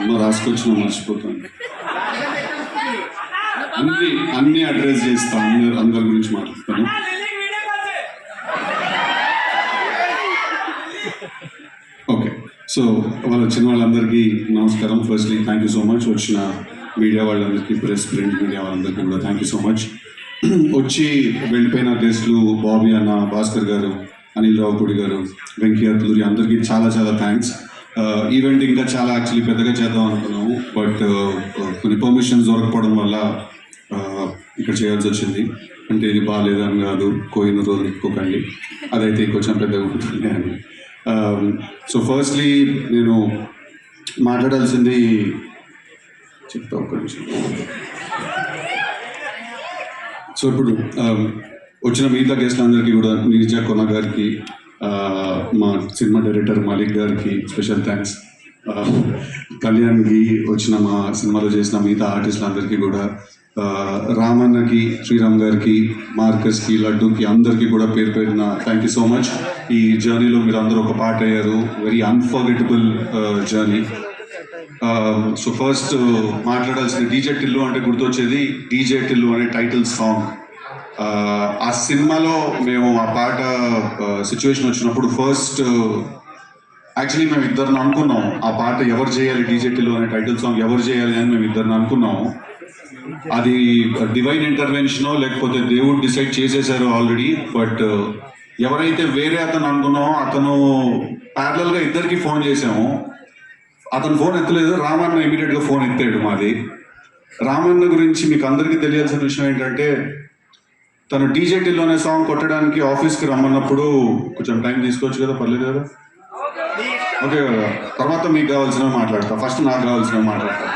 అమ్మ రాసుకొచ్చిన మర్చిపోతాను. అన్ని అన్ని అడ్రస్ చేస్తాను అందరి అందరి గురించి మాట్లాడతాను. ఓకే సో వాళ్ళు వచ్చిన వాళ్ళందరికీ నమస్కారం. Firstly thank you so much వచ్చిన మీడియా వాళ్ళందరికీ ప్రెస్ ప్రింట్ మీడియా వాళ్ళందరికీ కూడా థ్యాంక్ యూ సో మచ్ వచ్చి వెళ్ళిపోయిన గెస్టులు బాబీ అన్న భాస్కర్ గారు అనిల్ రావుపూడి గారు వెంకయ్య తూరి అందరికీ చాలా చాలా థ్యాంక్స్ ఈవెంట్ ఇంకా చాలా యాక్చువల్లీ పెద్దగా చేద్దాం అనుకున్నాము. బట్ కొన్ని పర్మిషన్స్ దొరకపోవడం వల్ల ఇక్కడ చేయాల్సి వచ్చింది. అంటే ఇది బాగాలేదని కాదు కోయిన రోజు ఇప్పుకోకండి అదైతే కొంచెం పెద్దగా ఉంటుంది అని సో ఫస్ట్లీ నేను మాట్లాడాల్సింది చెప్తా ఒక నిమిషం. సో ఇప్పుడు వచ్చిన మిగతా గెస్ట్లందరికీ కూడా నీరజ కొన గారికి మా సినిమా డైరెక్టర్ మాలిక్ గారికి స్పెషల్ థ్యాంక్స్. కళ్యాణ్కి వచ్చిన మా సినిమాలో చేసిన మిగతా ఆర్టిస్టులందరికీ కూడా రామన్నకి శ్రీరామ్ గారికి మార్కస్కి లడ్డూకి అందరికీ కూడా పేరు పెట్టిన థ్యాంక్ యూ సో మచ్ ఈ జర్నీలో మీరు అందరూ ఒక పార్ట్ అయ్యారు. Very unforgettable journey so first మాట్లాడాల్సిన డీజే టిల్లు అంటే గుర్తొచ్చేది. డీజే టిల్లు అనే టైటిల్ సాంగ్ ఆ సినిమాలో మేము ఆ పాట సిచ్యువేషన్ వచ్చినప్పుడు ఫస్ట్ యాక్చువల్లీ మేము ఇద్దరిని అనుకున్నాం. ఆ పాట ఎవరు చేయాలి డీజే అనే టైటిల్ సాంగ్ ఎవరు చేయాలి అని మేము ఇద్దరిని అనుకున్నాం. అది డివైన్ ఇంటర్వెన్షనో లేకపోతే దేవుడు డిసైడ్ చేసేసారు ఆల్రెడీ బట్ ఎవరైతే వేరే అతను అనుకున్నామో అతను parallel గా ఇద్దరికి ఫోన్ చేసాము. అతను ఫోన్ ఎత్తలేదు రామన్న ఇమీడియట్గా ఫోన్ ఎత్తాడు మాది. రామన్న గురించి మీకు అందరికీ తెలియాల్సిన విషయం ఏంటంటే తను టీజేటీలోనే సాంగ్ కొట్టడానికి ఆఫీస్కి రమ్మన్నప్పుడు కొంచెం టైం తీసుకోవచ్చు కదా పర్లేదు కదా? ఓకే కదా. తర్వాత మీకు కావాల్సినవి మాట్లాడతా. ఫస్ట్ నాకు కావాల్సినవి మాట్లాడతా.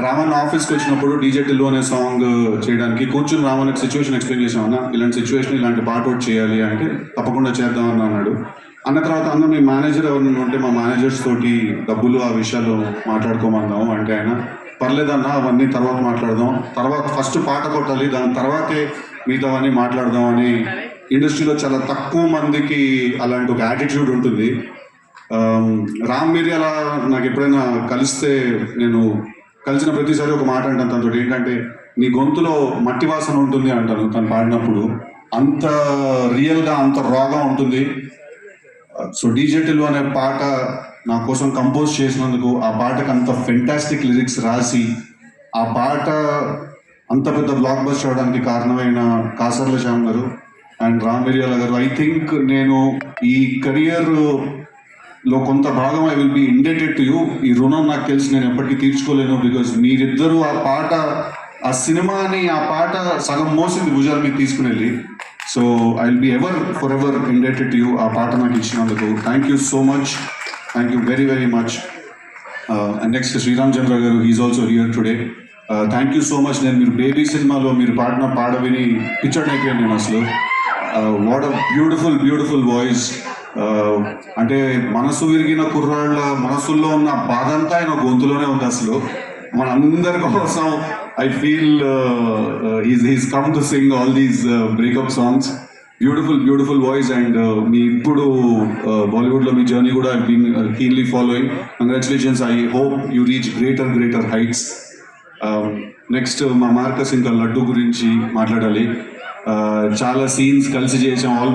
రామన్న ఆఫీస్కి వచ్చినప్పుడు డీజేటీలో అనే సాంగ్ చేయడానికి కూర్చుని రామన్నకి సిచ్యువేషన్ ఎక్స్ప్లెయిన్ చేసామన్నా ఇలాంటి సిచ్యువేషన్ ఇలాంటి పాట చేయాలి అంటే తప్పకుండా చేద్దామని అన్నాడు. అన్న తర్వాత అన్న మీ మేనేజర్ ఎవరిని ఉంటే మా మేనేజర్స్ తోటి డబ్బులు ఆ విషయాలు మాట్లాడుకోమన్నాము అంటే ఆయన పర్లేదన్నా అవన్నీ తర్వాత మాట్లాడదాం. తర్వాత ఫస్ట్ పాట కొట్టాలి దాని తర్వాతే మిగతావన్నీ మాట్లాడదాం అని ఇండస్ట్రీలో చాలా తక్కువ మందికి అలాంటి ఒక యాటిట్యూడ్ ఉంటుంది. రామ్ మిర్యాల నాకు ఎప్పుడైనా కలిస్తే నేను కలిసిన ప్రతిసారి ఒక మాట అంటాను తనతో ఏంటంటే నీ గొంతులో మట్టి వాసన ఉంటుంది అంటాను తను పాడినప్పుడు. అంత రియల్గా అంత రాగా ఉంటుంది. సో డీజేటీలు అనే పాట నా కోసం కంపోజ్ చేసినందుకు ఆ పాటకు అంత ఫెంటాస్టిక్ లిరిక్స్ రాసి ఆ పాట అంత పెద్ద బ్లాక్ బస్ అవడానికి కారణమైన కాసర్ల శ్యామ్ గారు అండ్ రామ్ మిరియాల గారు. ఐ థింక్ నేను ఈ కెరియర్లో కొంత భాగం I will be indebted to you ఈ రుణం నాకు తెలిసి నేను ఎప్పటికీ తీర్చుకోలేను బికాజ్ మీరిద్దరూ ఆ పాట ఆ సినిమాని ఆ పాట సగం మోసింది భుజాల మీద తీసుకుని వెళ్ళి so I will be ever for ever indebted to you ఆ పాట నాకు ఇచ్చినందుకు thank you so much thank you very very much and next Sriram Chandra garu is also here today thank you so much నేను మీరు baby సినిమాలో మీరు పాడిన పాట విని పిక్చర్ నేను అసలు. What a beautiful beautiful voice అంటే మనసు విరిగిన కుర్రాళ్ళ మనసుల్లో ఉన్న బాధ అంతా ఆయన గొంతులోనే ఉంది అసలు. మనందరి కోసం I feel is he's come to sing all these breakup songs beautiful beautiful voice and మీ ఇప్పుడు బాలీవుడ్లో మీ జర్నీ కూడా I been keenly following congratulations I hope you reach greater greater heights Um, next మా మార్కస్ ఇంకా లడ్డు గురించి మాట్లాడాలి. Uh, చాలా scenes కలిసి చేసాం. ఆల్